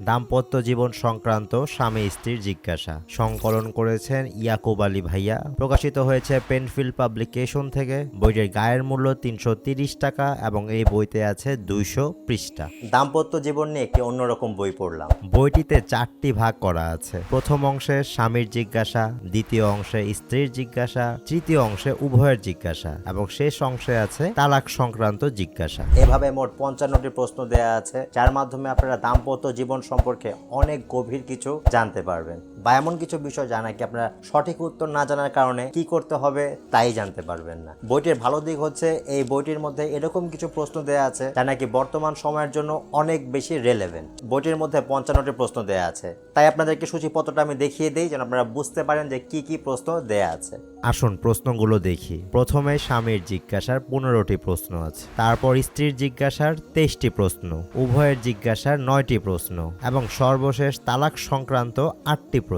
দাম্পত্য জীবন সংক্রান্ত স্বামী স্ত্রীর জিজ্ঞাসা। সংকলন করেছেন ইয়াকুব আলী ভাইয়া। প্রকাশিত হয়েছে পেনফিল্ড পাবলিকেশন থেকে। বইটির গায়ের মূল্য তিনশো টাকা এবং এই বইতে আছে দুইশো পৃষ্ঠা। দাম্পত্য জীবন নিয়ে একটি অন্যরকম বই পড়লাম। বইটিতে চারটি ভাগ করা আছে। প্রথম অংশে স্বামীর জিজ্ঞাসা দ্বিতীয় অংশে স্ত্রীর জিজ্ঞাসা তৃতীয় অংশে উভয়ের জিজ্ঞাসা এবং শেষ অংশে আছে তালাক সংক্রান্ত জিজ্ঞাসা। এভাবে মোট পঞ্চান্নটি প্রশ্ন দেয়া আছে যার মাধ্যমে আপনারা দাম্পত্য জীবন সম্পর্কে অনেক গভীর কিছু জানতে পারবেন। বা এমন কিছু বিষয় জানা কি আপনারা সঠিক উত্তর না জানার কারণে কি করতে হবে তাই জানতে পারবেন না। বইটির ভালো দিক হচ্ছে এই বইটির মধ্যে এরকম কিছু প্রশ্ন দেয়া আছে যা নাকি বর্তমান সময়ের জন্য অনেক বেশি রেলেভেন্ট বইটির মধ্যে পঞ্চান্নটি প্রশ্ন দেয়া আছে। তাই আপনাদেরকে সূচিপত্রটা আমি দেখিয়ে দিই যেন আপনারা বুঝতে পারেন যে কি কি প্রশ্ন দেয়া আছে। আসুন প্রশ্নগুলো দেখি। প্রথমে স্বামীর জিজ্ঞাসার পনেরোটি প্রশ্ন আছে। তারপর স্ত্রীর জিজ্ঞাসার তেইশটি প্রশ্ন। উভয়ের জিজ্ঞাসার নয়টি প্রশ্ন। এবং সর্বশেষ তালাক সংক্রান্ত আটটি প্রশ্ন।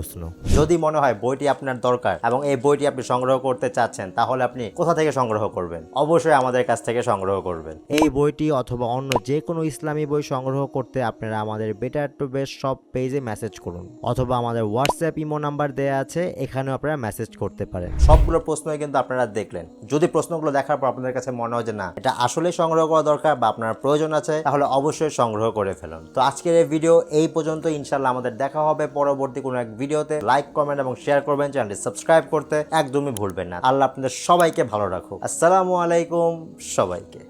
যদি মনে হয় বইটি আপনার দরকার এবং এই বইটি আপনি সংগ্রহ করতে চাচ্ছেন তাহলে আপনি কোথা থেকে সংগ্রহ করবেন? অবশ্যই আমাদের কাছ থেকে সংগ্রহ করবেন। এই বইটি অথবা অন্য যে কোনো ইসলামী বই সংগ্রহ করতে আপনারা আমাদের বেটার টু বেস্ট সব পেজে মেসেজ করুন অথবা আমাদের হোয়াটসঅ্যাপ ইমো নাম্বার দেওয়া আছে এখানেও আপনারা মেসেজ করতে পারেন। সবগুলো প্রশ্নই কিন্তু আপনারা দেখলেন। যদি প্রশ্নগুলো দেখার পর আপনাদের কাছে মনে হয় যে না এটা আসলে সংগ্রহ করা দরকার বা আপনার প্রয়োজন আছে তাহলে অবশ্যই সংগ্রহ করে ফেলুন। তো আজকের এই ভিডিও এই পর্যন্ত ইনশাল্লাহ আমাদের দেখা হবে পরবর্তী কোনো এক ভিডিওতে লাইক কমেন্ট এবং শেয়ার করবেন চ্যানেলটি সাবস্ক্রাইব করতে একদমই ভুলবেন না। আল্লাহ আপনাদের সবাইকে ভালো রাখুক। আসসালামু আলাইকুম সবাইকে।